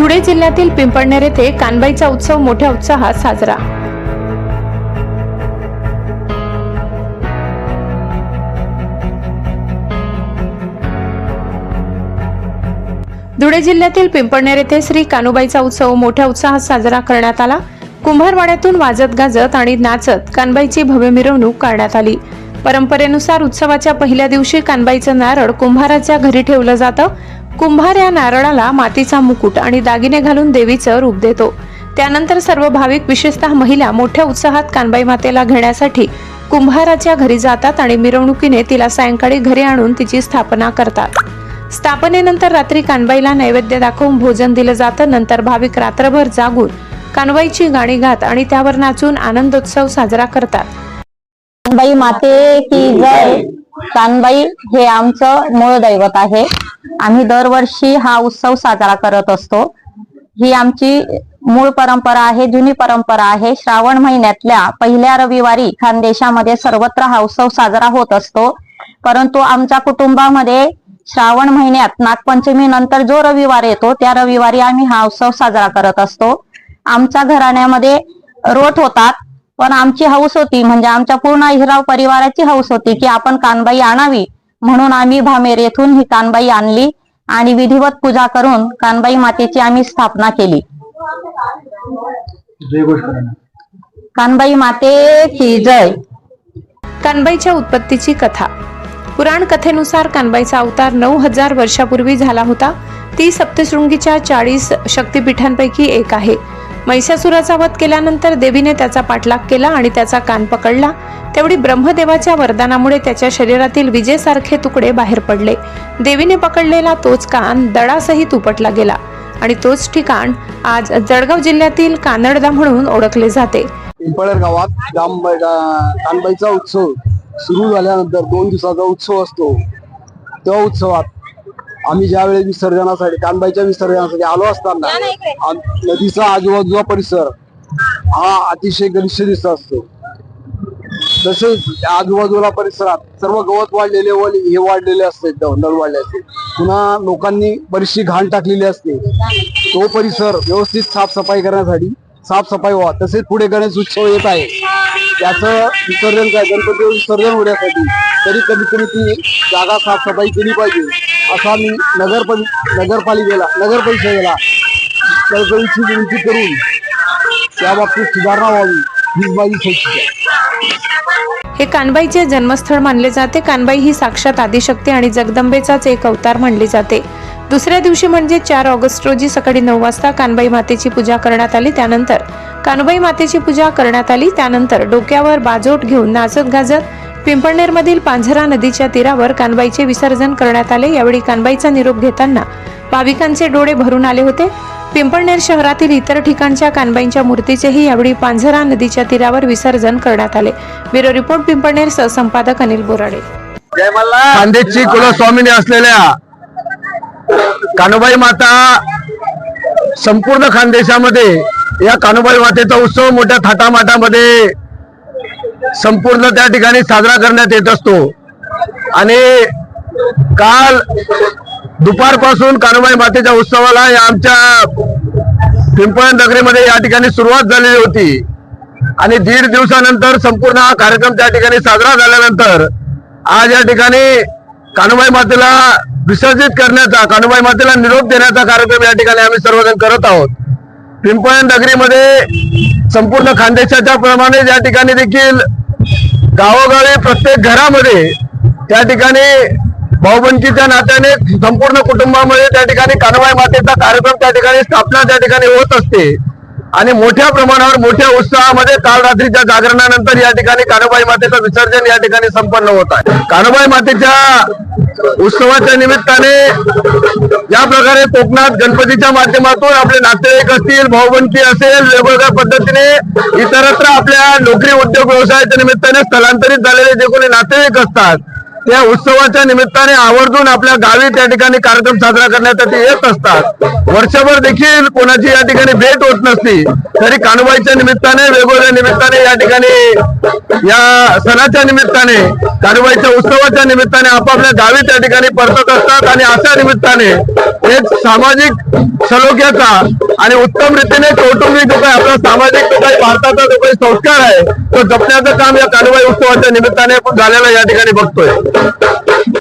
धुळे जिल्ह्यातील पिंपळनेर येथे कानबाईचा उत्सव मोठ्या उत्साहात साजरा. धुळे जिल्ह्यातील पिंपळनेर येथे श्री कानुबाईचा उत्सव मोठ्या उत्साहात साजरा करण्यात आला. कुंभारवाड्यातून वाजत गाजत आणि नाचत कानबाईची भव्य मिरवणूक काढण्यात आली. परंपरेनुसार उत्सवाच्या पहिल्या दिवशी कानबाईचं नारळ कुंभाराच्या घरी ठेवलं जातं. कुंभार या नारळाला मातीचा मुकुट आणि दागिने घालून देवीचं रूप देतो. त्यानंतर सर्व भाविक विशेषतः महिला मोठ्या उत्साहात कानबाई मातेला घेण्यासाठी कुंभाराच्या घरी जातात आणि मिरवणुकीने तिला सायंकाळी घरी आणून तिची स्थापना करतात. स्थापनेनंतर रात्री कानबाईला नैवेद्य दाखवून भोजन दिलं जातं. नंतर भाविक रात्रभर जागून कानबाईची गाणी गात आणि त्यावर नाचून आनंदोत्सव साजरा करतात. कानबाई माते की जय. कानबाई हे आमचं मूळ दैवत आहे. आम्ही दरवर्षी हा उत्सव साजरा करत असतो. ही आमची मूळ परंपरा आहे जुनी परंपरा आहे. श्रावण महिन्यातल्या पहिल्या रविवारी खानदेशामध्ये सर्वत्र हा उत्सव साजरा होत असतो. परंतु आमच्या कुटुंबामध्ये श्रावण महिन्यात नागपंचमी नंतर जो रविवार येतो त्या रविवारी आम्ही हा उत्सव साजरा करत असतो. आमच्या घराण्यामध्ये रोट होतात पण आमची हौस होती म्हणजे आमच्या पूर्ण हिराव परिवाराची हौस होती की आपण कानबाई आणावी. म्हणून आम्ही भामेर येथून ही कानबाई आणली आणि विधिवत पूजा करून कानबाई मातेची आम्ही स्थापना केली. कानबाई माते की जय. कानबाईच्या उत्पत्तीची कथा. पुराण कथेनुसार कानबाईचा अवतार नऊ हजार वर्षापूर्वी झाला होता. ती सप्तशृंगीच्या चाळीस शक्तिपीठांपैकी एक आहे. महिषासुराचा वध केल्यानंतर देवीने त्याचा पाठलाग केला आणि त्याचा कान पकडला. तेवढी ब्रह्मदेवाच्या वरदानामुळे त्याच्या शरीरातील विजेसारखे तुकडे बाहेर पडले. देवीने पकडलेला तोच कान दडासहित उपटला गेला आणि तोच ठिकाण आज जळगाव जिल्ह्यातील कानडदा म्हणून ओळखले जाते. गावात कानबाईचा उत्सव सुरू झाल्यानंतर दोन दिवसाचा उत्सव असतो. त्या उत्सवात आम्ही ज्यावेळेस विसर्जनासाठी कानबाईच्या विसर्जनासाठी आलो असताना नदीचा आजूबाजूचा परिसर हा अतिशय गलिच्छ दिसत असतो. तसेच आजूबाजूला परिसरात सर्व गवत वाढलेले व हे वाढलेले असते दंडल वाढले असते. पुन्हा लोकांनी बरीचशी घाण टाकलेली असते. तो परिसर व्यवस्थित साफसफाई करण्यासाठी साफसफाई व्हा. तसेच पुढे गणेश उत्सव येत आहे. त्याचं विसर्जन काय? गणपती विसर्जन होण्यासाठी तरी कमीत कमी ती जागा साफसफाई केली पाहिजे. असा मी नगर नगरपालिकेला नगर परिषदेला कळकळीची विनंती करून त्या बाबतीत सुधारणा व्हावी हीच माझी सूचना हे कानबाईचे जन्मस्थळ मानले जाते कानबाई ही साक्षात आदिशक्ती आणि जगदंबेचाच एक अवतार मानली जाते. दुसऱ्या दिवशी म्हणजे चार ऑगस्ट रोजी सकाळी नऊ वाजता कानबाई मातेची पूजा करण्यात आली त्यानंतर. कानबाई मातेची पूजा करण्यात आली त्यानंतर डोक्यावर बाजोट घेऊन नाचत गाजत पिंपळनेरमधील पांझरा नदीच्या तीरावर कानबाईचे विसर्जन करण्यात आले. यावेळी कानबाईचा निरोप घेताना भाविकांचे डोळे भरून आले होते. पिंपळनेर शहरातील इतर ठिकाणच्या कानबाईंच्या मूर्तीचेही यावेळी पांझरा नदीच्या तीरावर विसर्जन करण्यात आले. ब्युरो रिपोर्ट पिंपळनेर सहसंपादक अनिल बोराडे. खानदेशची कुलस्वामिनी असलेल्या कानुबाई माता संपूर्ण खानदेशामध्ये या कानुबाई मातेचा उत्सव मोठ्या थाटामाटामध्ये संपूर्ण त्या ठिकाणी साजरा करण्यात येत असतो. आणि काल दुपारपासून कानुबाई मातेच्या उत्सवाला या आमच्या पिंपळ नगरीमध्ये या ठिकाणी सुरुवात झालेली होती. आणि दीड दिवसानंतर संपूर्ण हा कार्यक्रम त्या ठिकाणी साजरा झाल्यानंतर आज या ठिकाणी कानुबाई मातेला विसर्जित करण्याचा कानुबाई मातेला निरोप देण्याचा कार्यक्रम या ठिकाणी आम्ही सर्वजण करत आहोत. पिंपळ नगरीमध्ये संपूर्ण खानदेशाच्या प्रमाणे या ठिकाणी देखील गावोगावी प्रत्येक घरामध्ये त्या ठिकाणी भाऊबंदकीच्या नात्याने संपूर्ण कुटुंबामध्ये त्या ठिकाणी कानबाई मातेचा कार्यक्रम त्या ठिकाणी स्थापना त्या ठिकाणी होत असते. आणि मोठ्या प्रमाणावर मोठ्या उत्साहामध्ये काल रात्रीच्या जागरणानंतर या ठिकाणी कानोबाई मातेचं विसर्जन या ठिकाणी संपन्न होत आहे. कानोबाई मातेच्या उत्सवाच्या निमित्ताने या प्रकारे कोकणात गणपतीच्या माध्यमातून आपले नातेवाईक असतील भाऊबंकी असेल वेगवेगळ्या पद्धतीने इतरत्र आपल्या नोकरी उद्योग व्यवसायाच्या निमित्ताने स्थलांतरित झालेले जे कोणी नातेवाईक असतात त्या उत्सवाच्या निमित्ताने आवर्जून आपल्या गावी त्या ठिकाणी कार्यक्रम साजरा करण्यासाठी येत. असतात. वर्षभर देखील कोणाची या ठिकाणी भेट होत नसती तरी कानुबाईच्या निमित्ताने वेगवेगळ्या निमित्ताने या ठिकाणी या सणाच्या निमित्ताने कानुबाईच्या उत्सवाच्या निमित्ताने आपापल्या गावी त्या ठिकाणी परतत असतात. आणि अशा निमित्ताने एक सामाजिक सलोख्याचा आणि उत्तम रीतीने कौटुंबिक जो काही आपला सामाजिक जो काही भारताचा जो काही संस्कार आहे तो जपण्याचं काम या कालवाई उत्सवाच्या निमित्ताने आपण झालेला या ठिकाणी बघतोय.